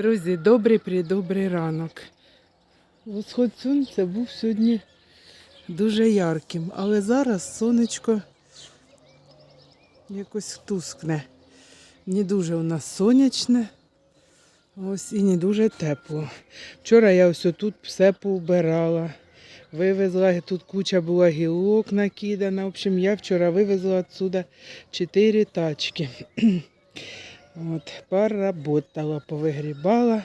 Друзі, добрий придобрий ранок. Восход сонця був сьогодні дуже ярким, але зараз сонечко якось тускне. Не дуже у нас сонячне, ось і не дуже тепло. Вчора я ось тут все поубирала. Вивезла, тут куча була гілок накидана. В общем, я вчора вивезла отсюда 4 тачки. От, поработала, повигрібала,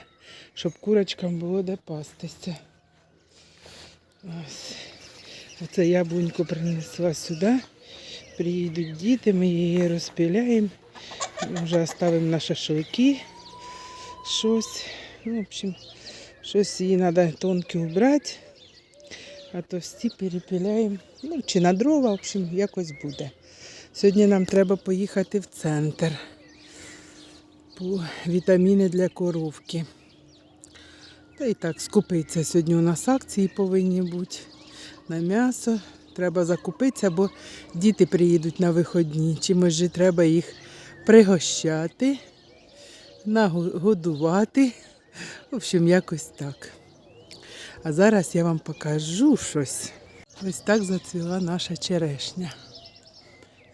щоб курочкам було де пастися. Ось. Оце яблуньку принесла сюди. Приїдуть діти, ми її розпиляємо. Вже оставимо на шашлики. Щось. Ну, в общем, щось її треба тонкі убрати, а товсті перепиляємо. Ну, чи на дрова, в общем, якось буде. Сьогодні нам треба поїхати в центр по вітаміни для коровки. Та і так, скупиться. Сьогодні у нас акції повинні бути на м'ясо. Треба закупитися, бо діти приїдуть на виходні. Чимось же треба їх пригощати, нагодувати. В общем, якось так. А зараз я вам покажу щось. Ось так зацвіла наша черешня.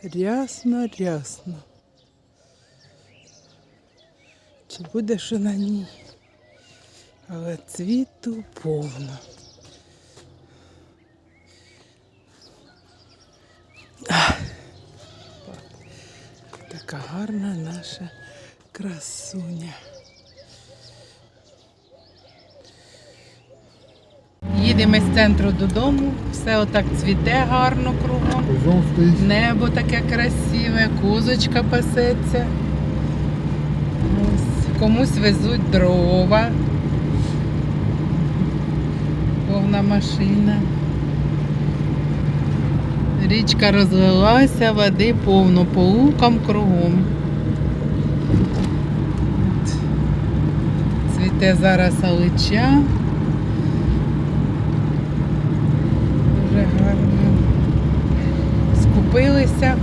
Рясно, Чи буде що на ній? Але цвіту повно. Ах. Така гарна наша красуня. Їдемо з центру додому, все отак цвіте гарно кругом. Небо таке красиве, козочка пасеться. Ось, комусь везуть дрова. Повна машина. Річка розлилася, води повно, по лукам кругом. Цвіте зараз алича. Дуже гарно. Скупилися.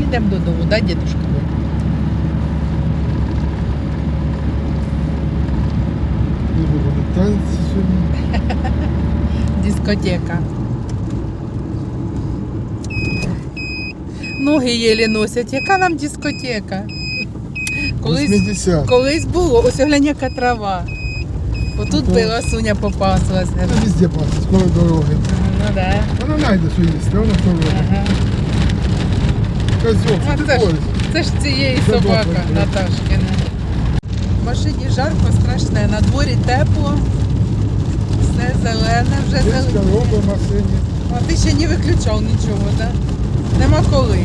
Їдемо додому, да, дідушка? Ніби буде танці сьогодні. Дискотека. Ноги єлі носять. Яка нам дискотека? Колись, 80. колись було, ось глянь, яка трава. Отут Ого. пила Суня попаслася. Вона везде пасить, скоро дороги. Ну да. Вона знайде, що їсти, вона в дороги. Ага. Козьок, А що це ж, ходиш? це ж цієї Це собака добре. Наташкина. В машині жарко страшне, на дворі тепло, все зелене, вже зелене. А ти ще не виключав нічого, так? Нема коли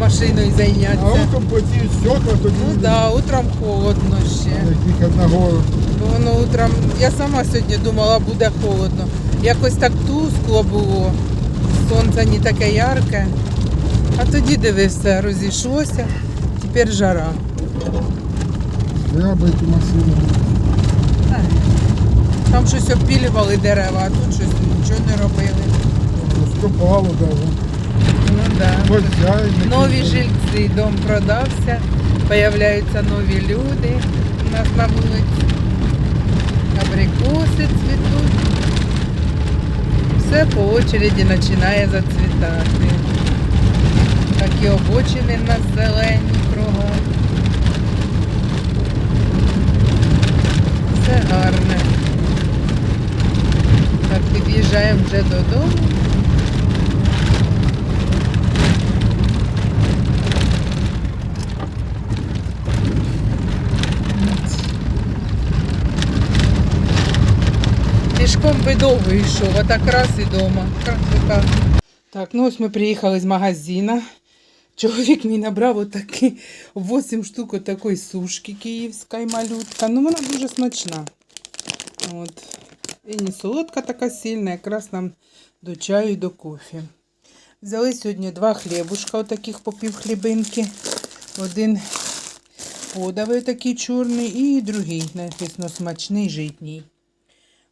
машиною А зайнятися. утром потіють стекла, тоді Ну так, да, утром холодно ще. Воно утром, я сама сьогодні думала, буде холодно. Якось так тускло було, сонце не таке ярке. А тоді дивився, розійшлося, тепер жара. Би цю машину. Там щось обпілювали дерева, а тут щось нічого не робили. Розкопало навіть. Ну да. Нові жильці, дом продався, появляються нові люди у нас на вулиці. Абрикоси цвітуть. Все по очереді починає зацвітати. Такі обочини в нас зелені кругом. Все гарне. Так, під'їжджаємо вже додому. Пішком би довго йшов, а так раз і. Красота. Так, ну ось ми приїхали з магазина. Чоловік мій набрав отакі 8 штук отакої сушки київська малютка. Ну вона дуже смачна. От. І не солодка така сильна, якраз нам до чаю і до кофе. Взяли сьогодні два хлібушка, отаких по пів хлібинки. Один подовий такий чорний і другий, написано, смачний житній.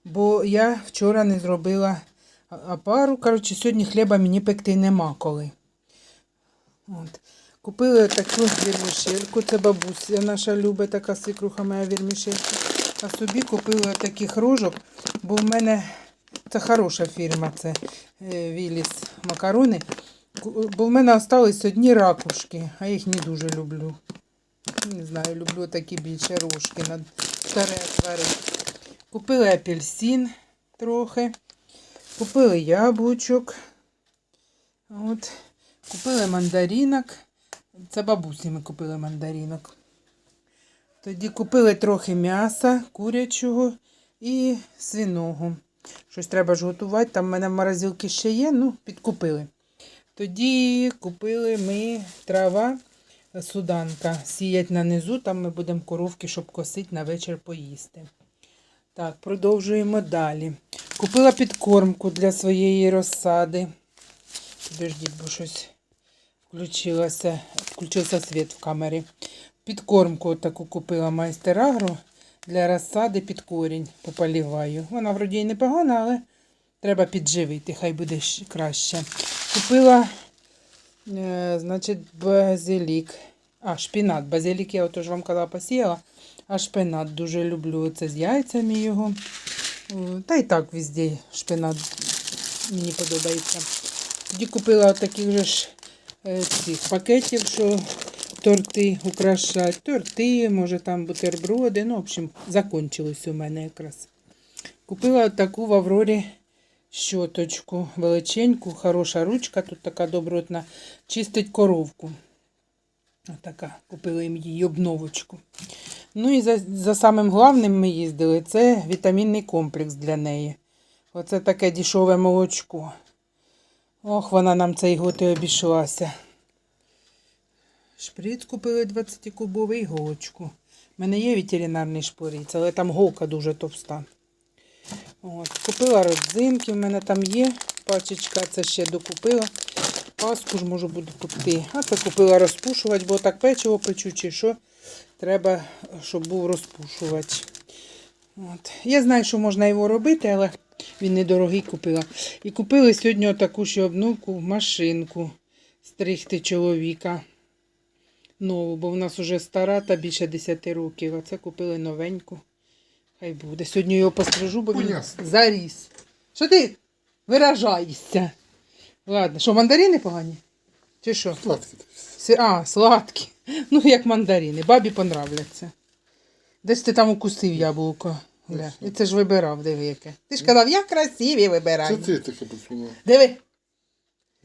Бо я вчора не зробила опару. Коротше, сьогодні хліба мені пекти нема коли. От. Купили таку вірмішельку, це бабуся наша любить, така свікруха моя вірмішелька. А собі купили таких рожок, бо в мене це хороша фірма, це е, Віліс макарони. Бо в мене залишились одні ракушки, а їх не дуже люблю. Не знаю, люблю такі більше рожки на старе варити. Купили апельсин трохи. Купили яблучок. От. Купили мандаринок. Це бабусі ми купили мандаринок. Тоді купили трохи м'яса курячого і свиного. Щось треба ж готувати. Там в мене в морозилці ще є, ну, підкупили. Тоді купили ми трава суданка. Сіять на низу, там ми будемо коровки, щоб косити на вечір поїсти. Так, продовжуємо далі. Купила підкормку для своєї розсади. Підождіть, бо щось включилося, включився світ в камері. Підкормку таку купила майстер Агро для розсади під корінь. Пополіваю. Вона вроді і непогана, але треба підживити, хай буде краще. Купила, е, значить, базилік. А, шпінат. Базилік я отож вам казала посіяла. А шпинат дуже люблю. Це з яйцями його. Та й так везде шпинат мені подобається. Тоді купила таких же ж цих пакетів, що торти украшать. Торти, може там бутерброди. Ну, в общем, закончилось у мене якраз. Купила таку в Аврорі щоточку величеньку, хороша ручка, тут така добротна, чистить коровку. Отака, купили їм її обновочку. Ну і за, за самим главним ми їздили, це вітамінний комплекс для неї. Оце таке дішове молочко. Ох, вона нам цей год і обійшлася. Шприц купили 20-кубовий і голочку. У мене є ветеринарний шприц, але там голка дуже товста. От. Купила родзинки, в мене там є пачечка, це ще докупила. Паску ж можу буду купити. А це купила розпушувач, бо так печиво печу, чи що. Треба, щоб був розпушувач. От. Я знаю, що можна його робити, але він недорогий купила. І купили сьогодні отаку ще обновку машинку стригти чоловіка. Нову, бо в нас вже стара та більше 10 років. А це купили новеньку. Хай буде. Сьогодні його пострижу, бо він Поясно. заріс. Що ти виражаєшся? Ладно, що, мандарини погані? Чи що? Сладкий. Си- А, сладкі. Ну, як мандарини. Бабі понравляться. Десь ти там укусив яблуко. Гля. І це ж вибирав, диви яке. Ти ж казав, я красиві вибираю. Це ти таке посунула. Диви.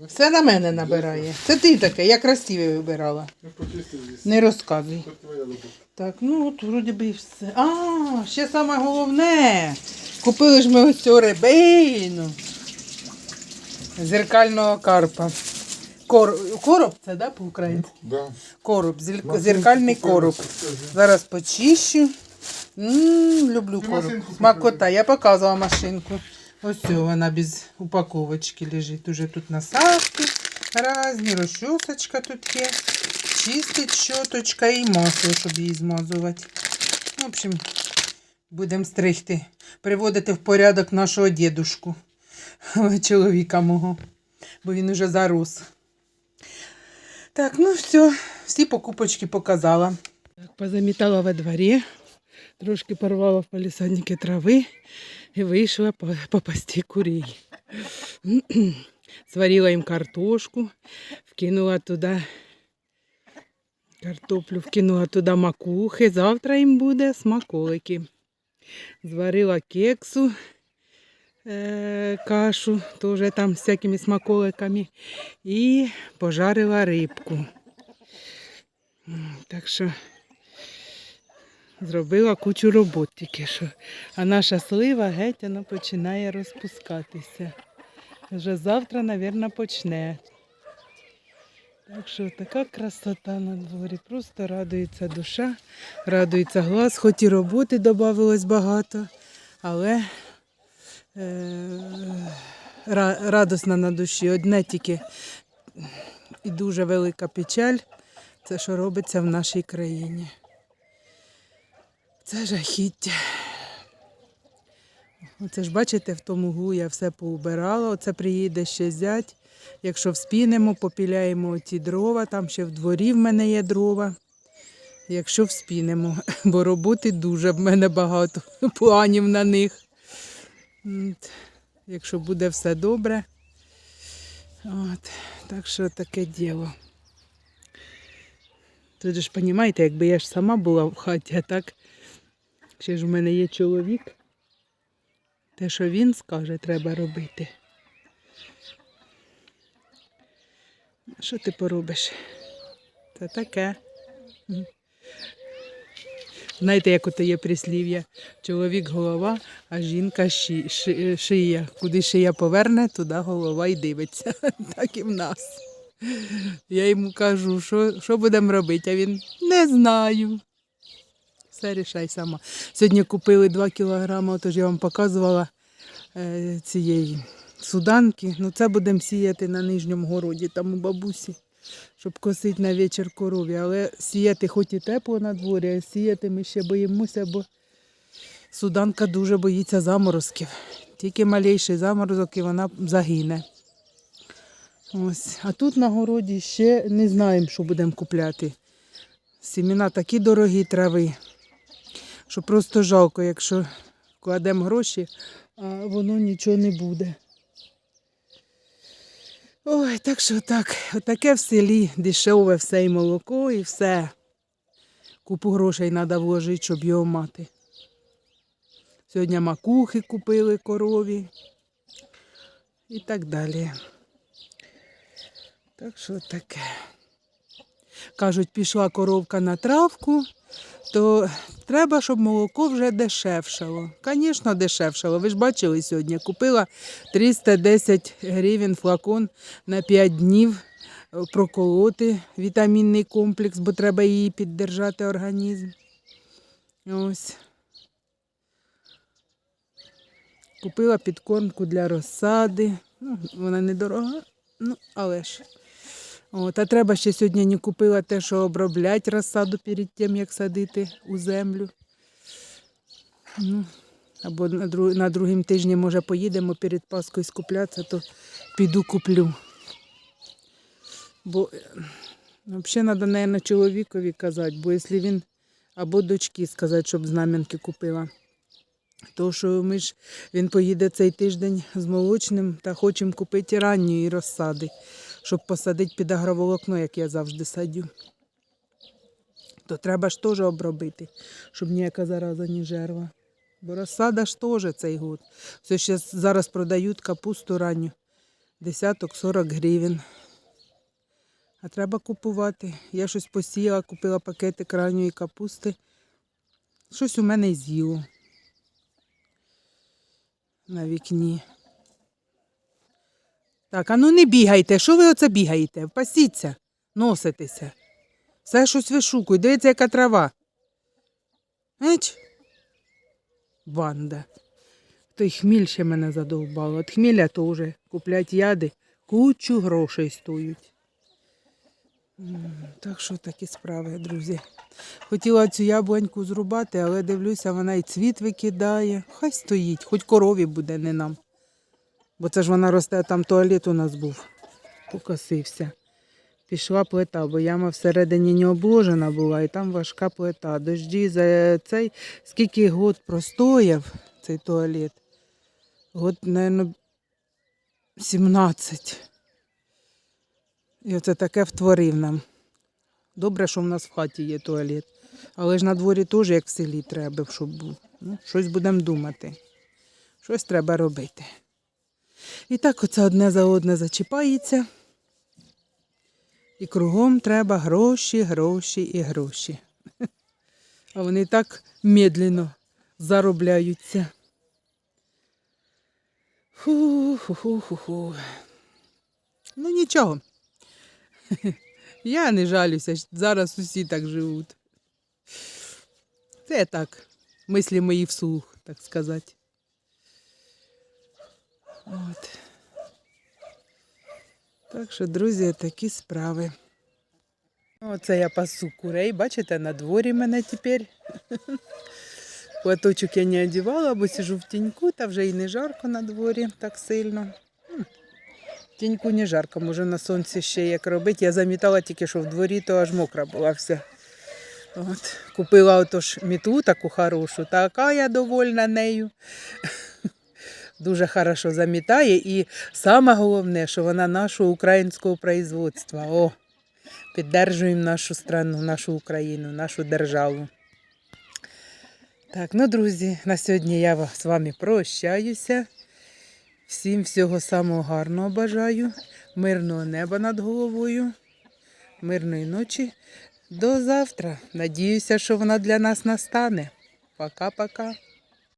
Все на мене набирає. Це ти таке, я красиві вибирала. Я почистив здесь. Не розказуй. Це твоя робота. Так, ну от вроді би і все. А, ще саме головне. Купили ж ми ось цю рибину. Зеркального карпа. Кор... Короб це, да, по-українськи? Да. Короб, зеркальний короб. Зараз почищу. М люблю машинку Смакота, я показувала машинку. Ось вона без упаковочки лежить. Уже тут насадки різні, розчосочка тут є. Чистить щоточка і масло, щоб її змазувати. В общем, будемо стригти, приводити в порядок нашого дідушку, чоловіка мого, бо він уже зарос. Так, ну все, всі покупочки показала. Так, позамітала во дворі, трошки порвала в палісаднике трави і вийшла попасти курей. Сварила їм картошку, вкинула туди картоплю, вкинула туди макухи. Завтра їм буде смаколики. Зварила кексу, е, кашу, теж там з всякими смаколиками. І пожарила рибку. Так що зробила кучу робот тільки що. А наша слива геть вона починає розпускатися. Вже завтра, мабуть, почне. Так що така красота на дворі. Просто радується душа, радується глаз, хоч і роботи додавалось багато, але е, ра- радосна на душі. Одне тільки і дуже велика печаль, це що робиться в нашій країні. Це жахіття. Оце ж бачите, в тому гу я все поубирала. Оце приїде ще зять. Якщо вспінемо, попіляємо ті дрова, там ще в дворі в мене є дрова. Якщо вспінемо, бо роботи дуже в мене багато, планів на них. Якщо буде все добре. От, так що таке діло. Тут ж розумієте, якби я ж сама була в хаті, так ще ж в мене є чоловік. Те, що він скаже, треба робити. Що ти поробиш? Це таке. Знаєте, як ото є прислів'я? Чоловік голова, а жінка ши- ши- шия. Куди шия поверне, туди голова й дивиться. Так і в нас. Я йому кажу, що, що будемо робити, а він не знаю. Все рішай сама. Сьогодні купили 2 кілограми, тож я вам показувала е, цієї суданки. Ну, це будемо сіяти на нижньому городі, там у бабусі, щоб косити на вечір корові. Але сіяти хоч і тепло на дворі, а сіяти ми ще боїмося, бо суданка дуже боїться заморозків. Тільки малейший заморозок і вона загине. Ось. А тут на городі ще не знаємо, що будемо купляти. Сіміна такі дорогі трави, що просто жалко, якщо кладемо гроші, а воно нічого не буде. Ой, так що так, отаке в селі дешеве все і молоко, і все. Купу грошей треба вложити, щоб його мати. Сьогодні макухи купили корові і так далі. Так що таке. Кажуть, пішла коровка на травку, то треба, щоб молоко вже дешевшало. Звісно, дешевшало. Ви ж бачили сьогодні, купила 310 гривень флакон на 5 днів е, проколоти вітамінний комплекс, бо треба її піддержати організм. Ось. Купила підкормку для розсади. Ну, вона недорога, ну, але ж. От, а треба ще сьогодні не купила те, що оброблять розсаду перед тим, як садити у землю. Ну, або на, друг, на другим тижні, може, поїдемо перед Паскою скуплятися, то піду куплю. Бо взагалі треба, мабуть, чоловікові казати, бо якщо він або дочці сказати, щоб знам'янки купила. То, що ми ж він поїде цей тиждень з молочним та хочемо купити ранньої розсади, щоб посадити під агроволокно, як я завжди садю. То треба ж теж обробити, щоб ніяка зараза не жерла. Бо розсада ж теж цей год. Все ще зараз продають капусту ранню. Десяток 40 гривень. А треба купувати. Я щось посіяла, купила пакетик ранньої капусти. Щось у мене з'їло на вікні. Так, а ну не бігайте. Що ви оце бігаєте? Пасіться, носитеся. Все щось вишукують. Дивіться, яка трава. Еч? Банда. Той хміль ще мене задовбало. От хміля теж куплять яди, кучу грошей стоять. Так що такі справи, друзі. Хотіла цю яблуньку зрубати, але дивлюся, вона і цвіт викидає. Хай стоїть, хоч корові буде, не нам. Бо це ж вона росте, там туалет у нас був, покосився. Пішла плита, бо яма всередині не обложена була, і там важка плита. Дожді за цей, скільки год простояв цей туалет. Год, мабуть, 17. І оце таке втворив нам. Добре, що в нас в хаті є туалет. Але ж на дворі теж, як в селі, треба, щоб був. Ну, щось будемо думати. Щось треба робити. І так оце одне за одне зачіпається. І кругом треба гроші, гроші і гроші. А вони так медленно заробляються. Фу-ху-ху-ху-ху. Ну нічого. Я не жалюся, зараз усі так живуть. Це так, мислі мої вслух, так сказати. От. Так що, друзі, такі справи. Оце я пасу курей, бачите, на дворі мене тепер. Платочок я не одягала, бо сижу в тіньку, та вже і не жарко на дворі так сильно. Тіньку не жарко, може на сонці ще як робити. Я замітала тільки, що в дворі, то аж мокра була вся. От. Купила отож міту таку хорошу, така я довольна нею. Дуже хорошо замітає. І саме головне, що вона нашого українського производства. О, піддержуємо нашу страну, нашу Україну, нашу державу. Так, ну, друзі, на сьогодні я з вами прощаюся. Всім всього самого гарного бажаю, мирного неба над головою, мирної ночі. До завтра. Надіюся, що вона для нас настане. Пока-пока.